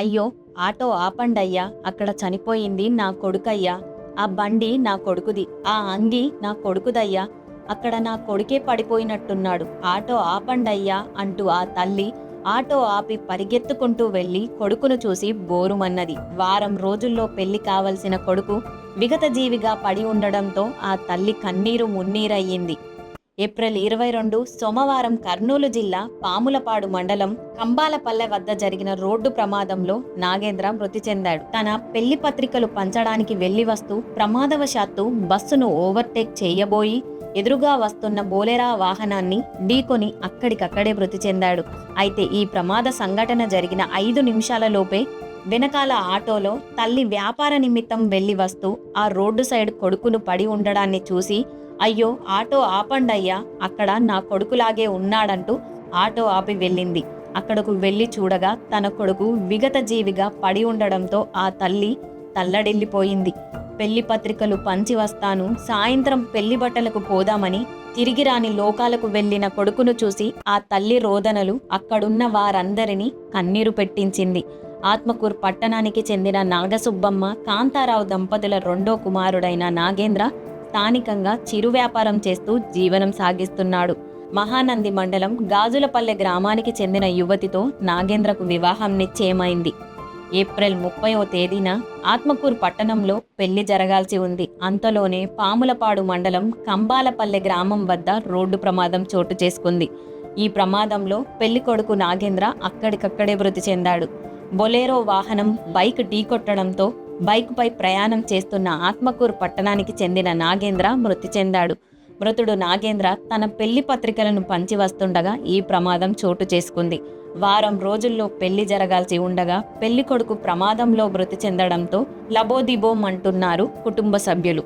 అయ్యో ఆటో ఆపండయ్యా అక్కడ చనిపోయింది నా కొడుకయ్యా. ఆ బండి నా కొడుకుది ఆ అంగి నా కొడుకుదయ్యా. అక్కడ నా కొడుకే పడిపోయినట్టున్నాడు. ఆటో ఆపండయ్యా అంటూ ఆ తల్లి ఆటో ఆపి పరిగెత్తుకుంటూ వెళ్ళి కొడుకును చూసి బోరుమన్నది. వారం రోజుల్లో పెళ్ళి కావలసిన కొడుకు విగతజీవిగా పడి ఉండడంతో ఆ తల్లి కన్నీరు మున్నీరయ్యింది. ఏప్రిల్ ఇరవై రెండు సోమవారం కర్నూలు జిల్లా పాములపాడు మండలం కంబాలపల్లె వద్ద జరిగిన రోడ్డు ప్రమాదంలో నాగేంద్ర మృతి చెందాడు. తన పెళ్ళి పత్రికలు పంచడానికి వెళ్ళి వస్తూ ప్రమాదవశాత్తు బస్సును ఓవర్టేక్ చేయబోయి ఎదురుగా వస్తున్న బోలెరా వాహనాన్ని ఢీకొని అక్కడికక్కడే మృతి చెందాడు. అయితే ఈ ప్రమాద సంఘటన జరిగిన ఐదు నిమిషాలలోపే వెనకాల ఆటోలో తల్లి వ్యాపార నిమిత్తం వెళ్ళి వస్తూ ఆ రోడ్డు సైడ్ కొడుకును పడి ఉండడాన్ని చూసి అయ్యో ఆటో ఆపండయ్యా అక్కడ నా కొడుకులాగే ఉన్నాడంటూ ఆటో ఆపి వెళ్ళింది. అక్కడకు వెళ్ళి చూడగా తన కొడుకు విగత జీవిగా పడి ఉండడంతో ఆ తల్లి తల్లడిల్లిపోయింది. పెళ్ళి పత్రికలు పంచి వస్తాను సాయంత్రం పెళ్ళి బట్టలకు పోదామని తిరిగి రాని లోకాలకు వెళ్ళిన కొడుకును చూసి ఆ తల్లి రోదనలు అక్కడున్న వారందరినీ కన్నీరు పెట్టించింది. ఆత్మకూర్ పట్టణానికి చెందిన నాగసుబ్బమ్మ కాంతారావు దంపతుల రెండో కుమారుడైన నాగేంద్ర స్థానికంగా చిరు వ్యాపారం చేస్తూ జీవనం సాగిస్తున్నాడు. మహానంది మండలం గాజులపల్లె గ్రామానికి చెందిన యువతితో నాగేంద్రకు వివాహం నిశ్చయమైంది. ఏప్రిల్ ముప్పయో తేదీన ఆత్మకూరు పట్టణంలో పెళ్ళి జరగాల్సి ఉంది. అంతలోనే పాములపాడు మండలం కంబాలపల్లె గ్రామం వద్ద రోడ్డు ప్రమాదం చోటు చేసుకుంది. ఈ ప్రమాదంలో పెళ్ళి కొడుకు నాగేంద్ర అక్కడికక్కడే మృతి చెందాడు. బొలేరో వాహనం బైక్ ఢీకొట్టడంతో బైక్పై ప్రయాణం చేస్తున్న ఆత్మకూరు పట్టణానికి చెందిన నాగేంద్ర మృతి చెందాడు. మృతుడు నాగేంద్ర తన పెళ్ళి పత్రికలను పంచి వస్తుండగా ఈ ప్రమాదం చోటు చేసుకుంది. వారం రోజుల్లో పెళ్ళి జరగాల్సి ఉండగా పెళ్ళి కొడుకు ప్రమాదంలో మృతి చెందడంతో లబోదిబోమ్ అంటున్నారు కుటుంబ సభ్యులు.